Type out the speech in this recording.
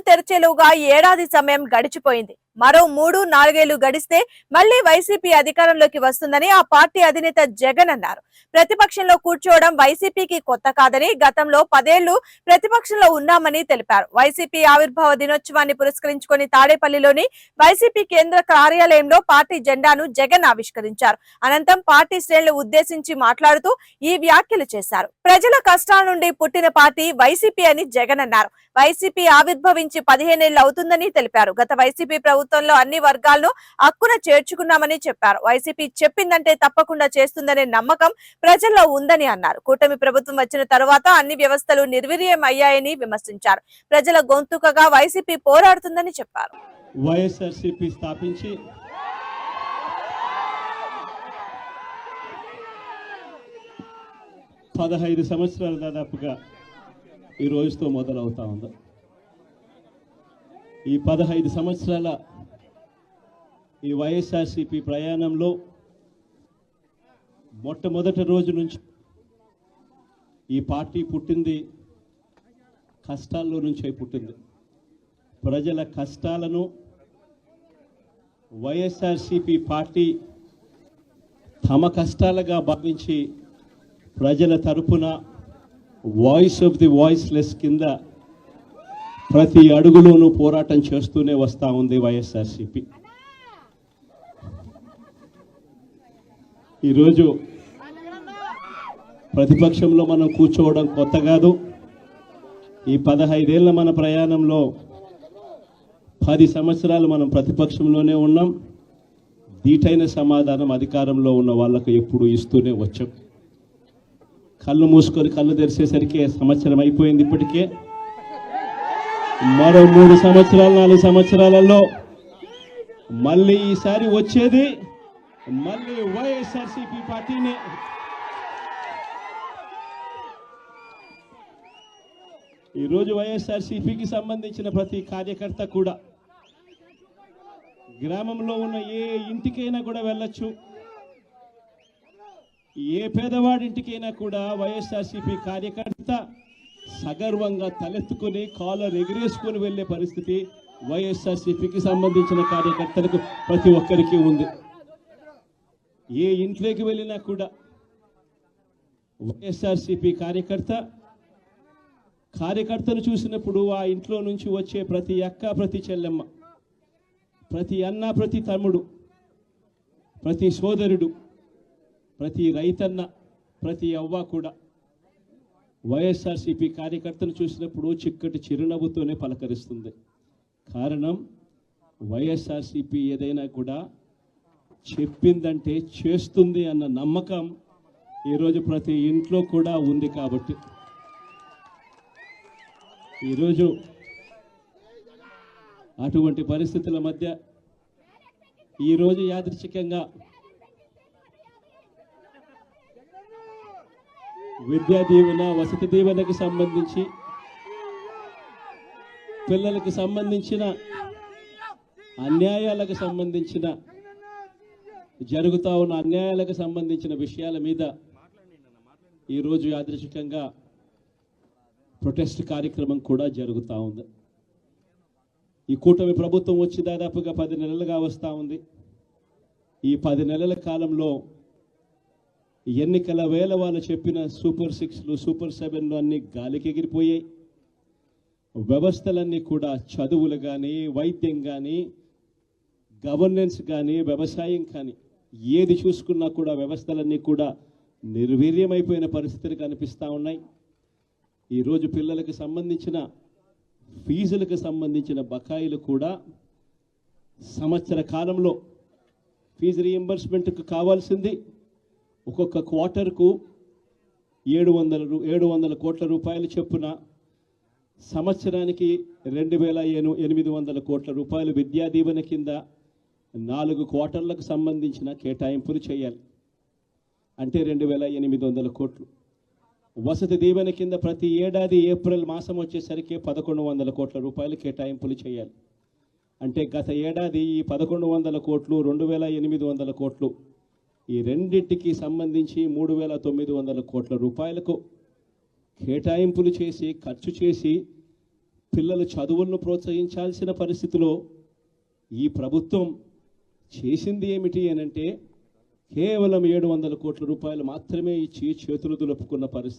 తెరిచేలోగా ఏడాది సమయం గడిచిపోయింది. మరో మూడు నాలుగేళ్ళు గడిస్తే మళ్ళీ వైసీపీ అధికారంలోకి వస్తుందని ఆ పార్టీ అధినేత జగన్ అన్నారు. ప్రతిపక్షంలో కూర్చోవడం వైసీపీకి కొత్త కాదని గతంలో పదేళ్ళు ప్రతిపక్షంలో ఉన్నామని తెలిపారు. వైసీపీ ఆవిర్భావ దినోత్సవాన్ని పురస్కరించుకొని తాడేపల్లిలోని వైసీపీ కేంద్ర కార్యాలయంలో పార్టీ జెండాను జగన్ ఆవిష్కరించారు. అనంతరం పార్టీ శ్రేణులు ఉద్దేశించి మాట్లాడుతూ ఈ వ్యాఖ్యలు చేశారు. ప్రజల కష్టాల నుండి పుట్టిన పార్టీ వైసీపీ అని జగన్ అన్నారు. వైసీపీ ఆవిర్భవించి పదిహేనేళ్ళు అవుతుందని తెలిపారు. గత వైసీపీ ప్రభుత్వంలో అన్ని వర్గాలను హక్కున చేర్చుకున్నామని చెప్పారు. వైసీపీ చెప్పిందంటే తప్పకుండా చేస్తుందనే నమ్మకం ప్రజల్లో ఉందని అన్నారు. కూటమి ప్రభుత్వం వచ్చిన తర్వాత అన్ని వ్యవస్థలు నిర్వీర్యం అయ్యాయని విమర్శించారు. ప్రజల గొంతుకగా వైసీపీ పోరాడుతుందని చెప్పారు. స్థాపించి పదహైదు సంవత్సరాలు దాదాపుగా ఈ రోజుతో మొదలవుతా ఉంది. ఈ పదహైదు సంవత్సరాల ఈ వైఎస్ఆర్సిపి ప్రయాణంలో మొట్టమొదటి రోజు నుంచి ఈ పార్టీ పుట్టింది కష్టాల్లో నుంచే పుట్టింది. ప్రజల కష్టాలను వైఎస్ఆర్సిపి పార్టీ తమ కష్టాలుగా భావించి ప్రజల తరపున వాయిస్ ఆఫ్ ది వాయిస్లెస్ కింద ప్రతి అడుగులోనూ పోరాటం చేస్తూనే వస్తూ ఉంది వైఎస్ఆర్సిపి. ఈరోజు ప్రతిపక్షంలో మనం కూర్చోవడం కొత్త కాదు. ఈ పదహైదేళ్ళ మన ప్రయాణంలో పది సంవత్సరాలు మనం ప్రతిపక్షంలోనే ఉన్నాం. దీటైన సమాధానం అధికారంలో ఉన్న వాళ్ళకు ఎప్పుడు ఇస్తూనే వచ్చాం. కళ్ళు మూసుకొని కళ్ళు తెరిచేసరికి సంవత్సరం అయిపోయింది ఇప్పటికే. మరో మూడు సంవత్సరాలు నాలుగు సంవత్సరాలలో మళ్ళీ ఈసారి వచ్చేది మళ్ళీ వైఎస్ఆర్సీపీ పార్టీని. ఈరోజు వైఎస్ఆర్సీపీకి సంబంధించిన ప్రతి కార్యకర్త కూడా గ్రామంలో ఉన్న ఏ ఇంటికైనా కూడా వెళ్ళొచ్చు. ఏ పేదవాడింటికైనా కూడా వైఎస్ఆర్సీపీ కార్యకర్త సగర్వంగా తలెత్తుకొని కాలర్ ఎగిరేసుకొని వెళ్ళే పరిస్థితి వైఎస్ఆర్సీపీకి సంబంధించిన కార్యకర్తలకు ప్రతి ఒక్కరికి ఉంది. ఏ ఇంట్లోకి వెళ్ళినా కూడా వైఎస్ఆర్సీపీ కార్యకర్త కార్యకర్తను చూసినప్పుడు ఆ ఇంట్లో నుంచి వచ్చే ప్రతి అక్క ప్రతి చెల్లెమ్మ ప్రతి అన్న ప్రతి తమ్ముడు ప్రతి సోదరుడు ప్రతి రైతన్న ప్రతి అవ్వ కూడా వైఎస్ఆర్సీపీ కార్యకర్తను చూసినప్పుడు చిక్కటి చిరునవ్వుతోనే పలకరిస్తుంది. కారణం వైఎస్ఆర్సీపీ ఏదైనా కూడా చెప్పిందంటే చేస్తుంది అన్న నమ్మకం ఈరోజు ప్రతి ఇంట్లో కూడా ఉంది కాబట్టి. ఈరోజు అటువంటి పరిస్థితుల మధ్య ఈరోజు యాదృచ్ఛికంగా విద్యా దీవెన వసతి దీవెనకు సంబంధించి పిల్లలకు సంబంధించిన అన్యాయాలకు సంబంధించిన జరుగుతూ ఉన్న అన్యాయాలకు సంబంధించిన విషయాల మీద ఈరోజు యాదృశికంగా ప్రొటెస్ట్ కార్యక్రమం కూడా జరుగుతూ ఉంది. ఈ కూటమి ప్రభుత్వం వచ్చి దాదాపుగా పది నెలలుగా వస్తూ ఉంది. ఈ పది నెలల కాలంలో ఎన్నికల వేళ వాళ్ళు చెప్పిన సూపర్ సిక్స్లు సూపర్ సెవెన్లు అన్నీ గాలికి ఎగిరిపోయాయి. వ్యవస్థలన్నీ కూడా చదువులు కానీ వైద్యం కానీ గవర్నెన్స్ కానీ వ్యవసాయం కానీ ఏది చూసుకున్నా కూడా వ్యవస్థలన్నీ కూడా నిర్వీర్యమైపోయిన పరిస్థితులు కనిపిస్తూ ఉన్నాయి. ఈరోజు పిల్లలకు సంబంధించిన ఫీజులకు సంబంధించిన బకాయిలు కూడా సంవత్సర కాలంలో ఫీజు రీఎంబర్స్మెంట్కు కావాల్సింది. ఒక్కొక్క క్వార్టర్కు ఏడు వందల రూ- ఏడు వందల కోట్ల రూపాయలు చొప్పున సంవత్సరానికి రెండు వేల ఎనిమిది వందల కోట్ల రూపాయలు విద్యా దీవెన కింద నాలుగు క్వార్టర్లకు సంబంధించిన కేటాయింపులు చేయాలి. అంటే రెండు వేల ఎనిమిది వందల కోట్లు. వసతి దీవెన కింద ప్రతి ఏడాది ఏప్రిల్ మాసం వచ్చేసరికి పదకొండు వందల కోట్ల రూపాయలు కేటాయింపులు చేయాలి. అంటే గత ఏడాది ఈ పదకొండు వందల కోట్లు రెండు వేల ఎనిమిది వందల కోట్లు ఈ రెండింటికి సంబంధించి మూడు వేల తొమ్మిది వందల కోట్ల రూపాయలకు కేటాయింపులు చేసి ఖర్చు చేసి పిల్లల చదువులను ప్రోత్సహించాల్సిన పరిస్థితిలో ఈ ప్రభుత్వం చేసింది ఏమిటి అని అంటే కేవలం ఏడు వందల కోట్ల రూపాయలు మాత్రమే ఇచ్చి చేతులు దులుపుకున్న పరిస్థితి.